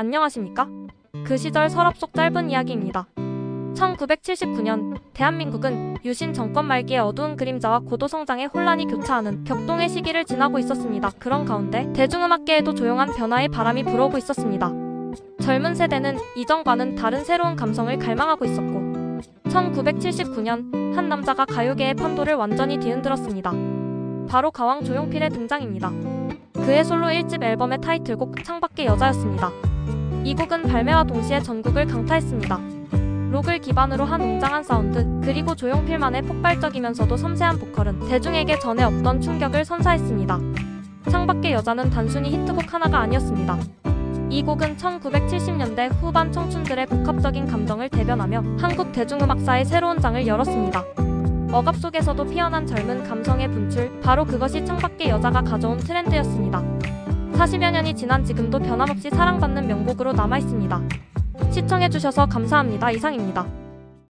안녕하십니까? 그 시절 서랍 속 짧은 이야기입니다. 1979년 대한민국은 유신 정권 말기의 어두운 그림자와 고도 성장의 혼란이 교차하는 격동의 시기를 지나고 있었습니다. 그런 가운데 대중음악계에도 조용한 변화의 바람이 불어오고 있었습니다. 젊은 세대는 이전과는 다른 새로운 감성을 갈망하고 있었고 1979년 한 남자가 가요계의 판도를 완전히 뒤흔들었습니다. 바로 가왕 조용필의 등장입니다. 그의 솔로 1집 앨범의 타이틀곡 창밖의 여자였습니다. 이 곡은 발매와 동시에 전국을 강타했습니다. 록을 기반으로 한 웅장한 사운드, 그리고 조용필만의 폭발적이면서도 섬세한 보컬은 대중에게 전에 없던 충격을 선사했습니다. 창밖의 여자는 단순히 히트곡 하나가 아니었습니다. 이 곡은 1970년대 후반 청춘들의 복합적인 감정을 대변하며 한국 대중음악사의 새로운 장을 열었습니다. 억압 속에서도 피어난 젊은 감성의 분출, 바로 그것이 창밖의 여자가 가져온 트렌드였습니다. 40여 년이 지난 지금도 변함없이 사랑받는 명곡으로 남아있습니다. 시청해주셔서 감사합니다. 이상입니다.